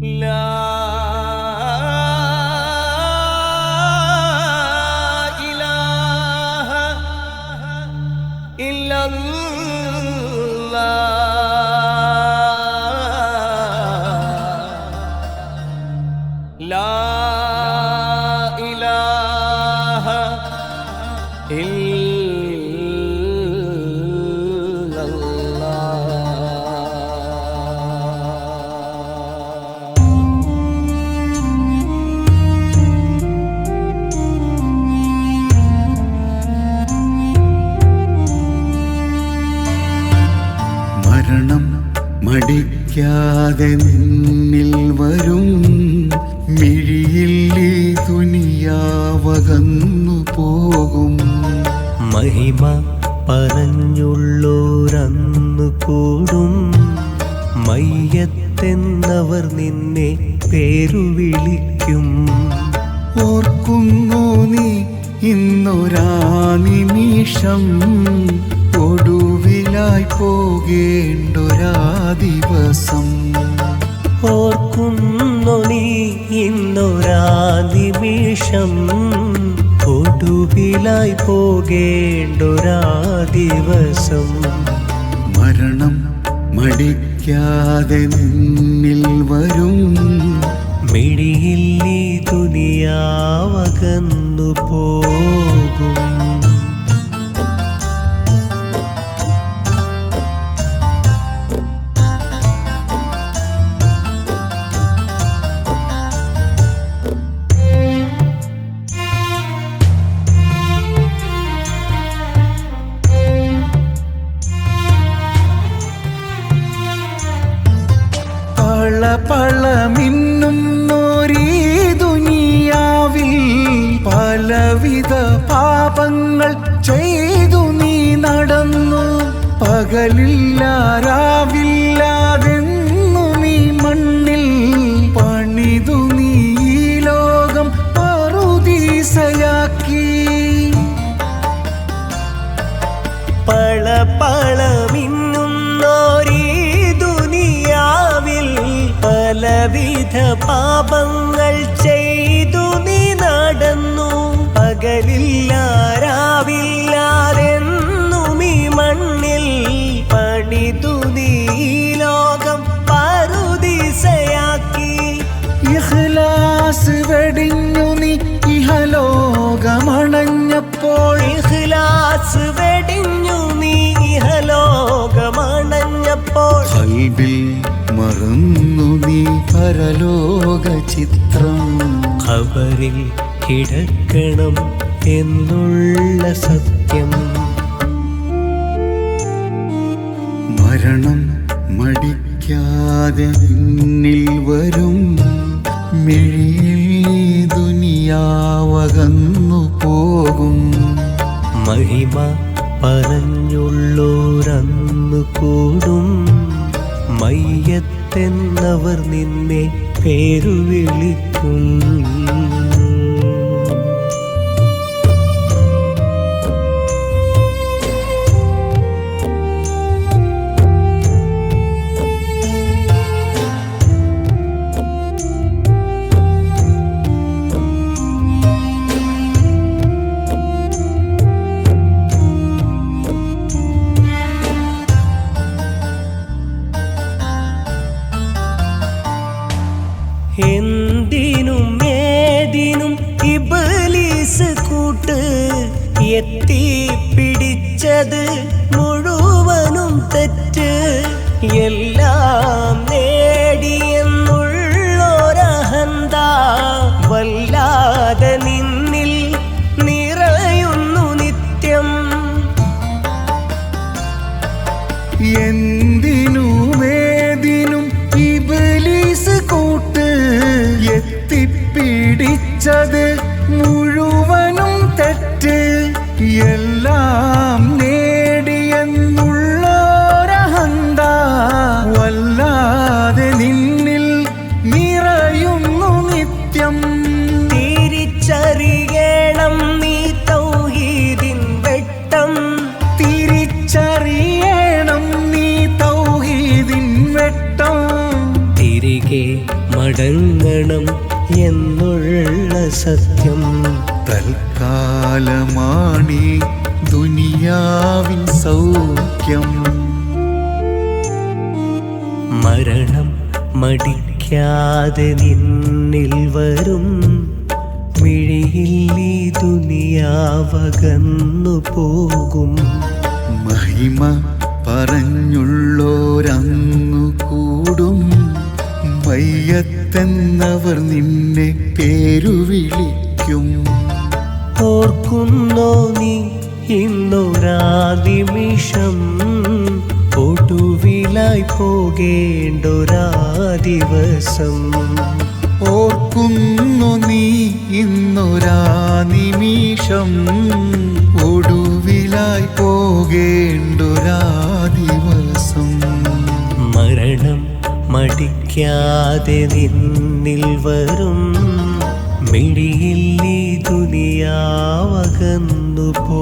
മരണം മടിക്കാതെ നിന്നിൽ വരും. മിഴിയില്ലേ തുനിയാവകന്നു പോകും. മഹിമ പറഞ്ഞുള്ളോരന്നു കൂടും. മയ്യത്തെന്നവർ നിന്നെ പേരു വിളിക്കും ഓർക്കുന്നു നീ ഇന്നൊരാ നിമിഷം ഒടുവിലായി പോകേണ്ടൊരാ ദിവസം ഓർക്കുന്നു നീ ഇന്നൊരാ നിമിഷം കൊടുവിലായി പോകേണ്ടൊരാ ദിവസം മരണം മടിക്കാതെ നിന്നിൽ വരും. മിഴിയിൽ തുനിയാവകന്നു പോകും പള പള നോരീ ദുനിയാവിൽ പലവിധ പാപങ്ങൾ ചെയ്തു നീ നടന്നു. പകലില്ല പാപങ്ങൾ ചെയ്തു നീ നടന്നു. പകലില്ല രാവില്ലാതെന്നും ഈ മണ്ണിൽ പണിതു നീ ലോകം പറുദിശയാക്കി ഇഖ്ലാസ് വെടിഞ്ഞു നീ ഇഹലോകമണഞ്ഞപ്പോൾ ഇഖ്ലാസ് വെടിഞ്ഞു നീ ഇഹലോകമണഞ്ഞപ്പോൾ മറന്നു നീ പരലോക ചിത്രം. ഖബറിൽ കിടക്കണം എന്നുള്ള സത്യം. മരണം മടിക്കാതെ നിന്നിൽ വരും. മിഴിയിൽ ദുനിയാവകന്നു പോകും. മഹിമ പറഞ്ഞുള്ളോരന്നു കൂടും. മയ്യത്തെന്നവർ നിന്നെ പേരു വിളിക്കും മടങ്ങണം എന്നുള്ള സത്യം. തൽക്കാലമാണി ദുനിയാവിൻ സൗഖ്യം. മരണം മടിക്കാതെ നിന്നിൽ വരും. മിഴിയിൽ ഈ ദുനിയാവകന്നു പോകും. മഹിമ പറഞ്ഞുള്ളോരങ്ങു മയ്യത്തെന്നവർ നിന്നെ പേരു വിളിക്കും ഓർക്കുന്നോ നീ ഇന്നൊരാ നിമിഷം ഒടുവിലായി പോകേണ്ടൊരാദിവസം. ഓർക്കുന്നു നീ ഇന്നൊരാനിമിഷം? ഒടുവിലായി പോകേണ്ടൊരാ ക്ഷണിക്കാതെ നിന്നിൽ വരും. മിടിയില്ലേ ഈ ദുനിയാവകന്നു പോ